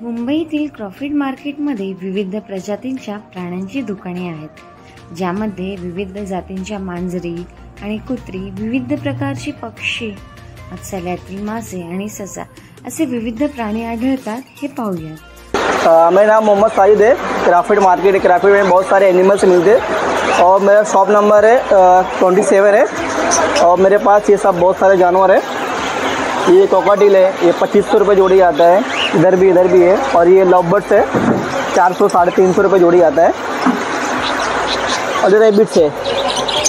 मुंबईतील क्रॉफिड मार्केटमध्ये विविध प्रजातींच्या प्राण्यांची दुकाने आहेत ज्यामध्ये विविध जातींच्या मांजरी आणि कुत्री विविध प्रकारचे पक्षी मत्स्यालयातील मासे आणि ससा असे विविध प्राणी आढळतात हे पाहूया. मेरा नाम मोहम्मद साहिद है। क्राफिड मार्केट है। क्राफिड में बहुत सारे एनिमल्स मिलते हैं। और मेरा शॉप नंबर है ट्वेंटी सेवन है। और मेरे पास ये सब बहुत सारे जानवर है। ये कोकाटिल है। ये पच्चीस सौ रुपये जोड़ी आता है। इधर भी इधर भी है। और ये लव बर्ड्स है। चार सौ, साढ़े तीन सौ रुपये जोड़ी आता है। और ये रैबिट्स है,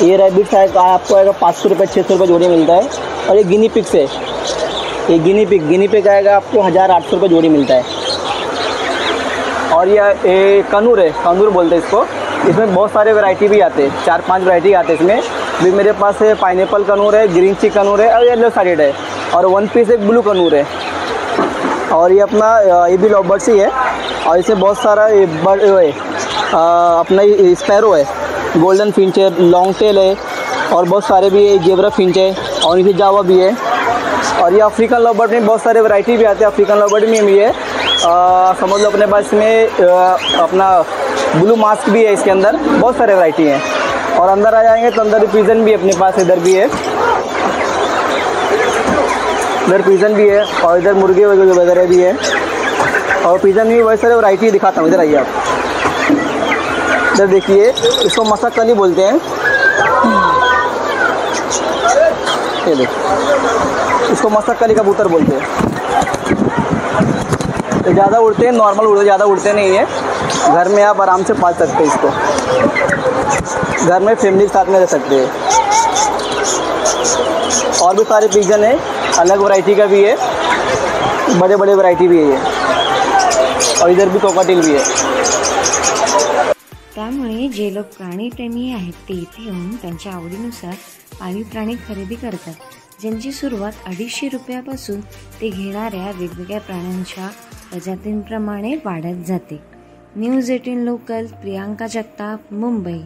ये रैबिट्स है आपको आएगा पाँच सौ रुपये छः सौ रुपये जोड़ी मिलता है। और ये गिनी पिक्स है। ये गिनी पिक गिनी पिक आएगा, आपको हज़ार आठ सौ रुपये जोड़ी मिलता है। और ये कनूर है, कनूर बोलते हैं इसको। इसमें बहुत सारे वैरायटी भी आते हैं। चार पाँच वैरायटी आते हैं इसमें। भी मेरे पास है पाइनएप्पल कनूर है ग्रीन चिक कनूर है, और येलो साइड है। और वन पीस एक ब्लू कनूर है। और ये अपना ये भी लॉबर्ड्स ही है। और इसमें बहुत सारा बर्ड है अपना स्पैरो है गोल्डन फिंच है लॉन्ग टेल है, और बहुत सारे भी है जेबरा फिंच है, और इसे जावा भी है। और ये अफ्रीकन लॉबर्ड में बहुत सारे वैरायटी भी आते हैं। अफ्रीकन लॉबर्ड में भी है। समझ लो अपने पास में अपना ब्लू मास्क भी है इसके अंदर। बहुत सारे वैरायटी हैं। और अंदर आ जाएँगे तो अंदर पिजन भी अपने पास इधर भी है। इधर पिजन भी है और इधर मुर्गे वगैरह भी है। और पिजन में भी बहुत वैरायटी दिखाता हूँ, इधर आइए आप। इधर देखिए, इसको मसकली बोलते हैं। ये देखिए इसको मसकली कबूतर बोलते हैं। ये ज़्यादा उड़ते हैं नॉर्मल उड़ते ज़्यादा उड़ते नहीं है। घर में आप आराम से पाल सकते हैं इसको। घर में फैमिली के साथ में रह सकते हैं। और भी सारे पिजन है। अलग वैरायटी का भी है। बड़े बड़े वैरायटी भी है ये। और इधर भी कोकाटिल भी है। त्यामुळे जे लोक प्राणीप्रेमी आहेत ते इथे येऊन त्यांच्या आवडीनुसार पाळीव प्राणी खरेदी करतात. ज्यांची सुरुवात अडीचशे रुपयापासून ते घेणाऱ्या वेगवेगळ्या प्राण्यांच्या प्रजातींप्रमाणे वाढत जाते. News eighteen local Priyanka Jagtap Mumbai.